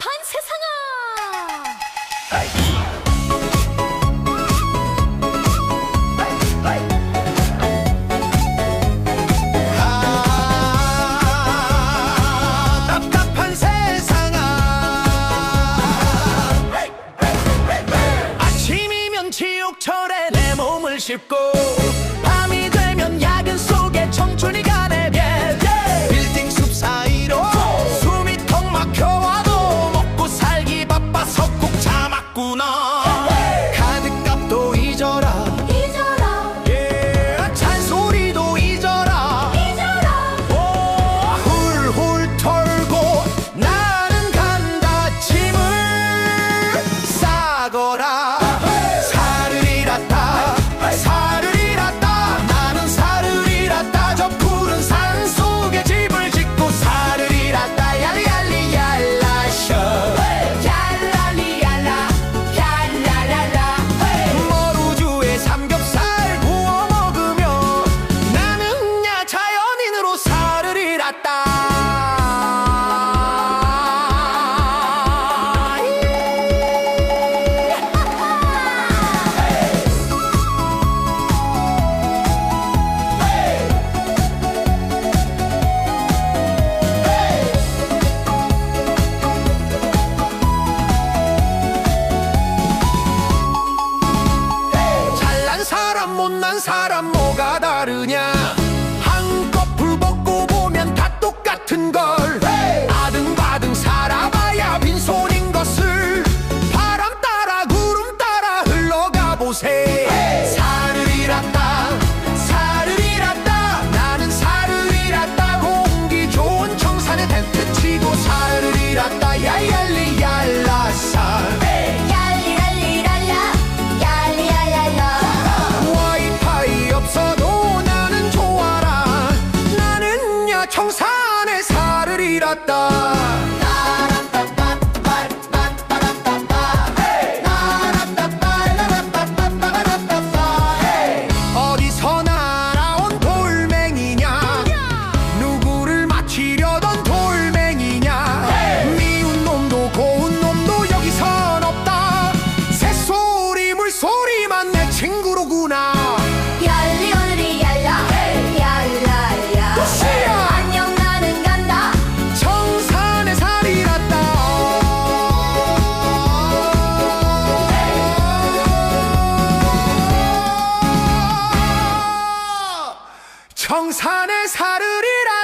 반세상아! 아 답답한 세상아. 아침이면 지옥철에 내 몸을 씹고 밤이 되면 야근 속에 청춘이가 사람 뭐가 다르냐? 한꺼풀 벗고 보면 다 똑같은 걸. 아등바등 살아봐야 빈손인 것을. 바람 따라 구름 따라 흘러가 보세요 평산에 사르리라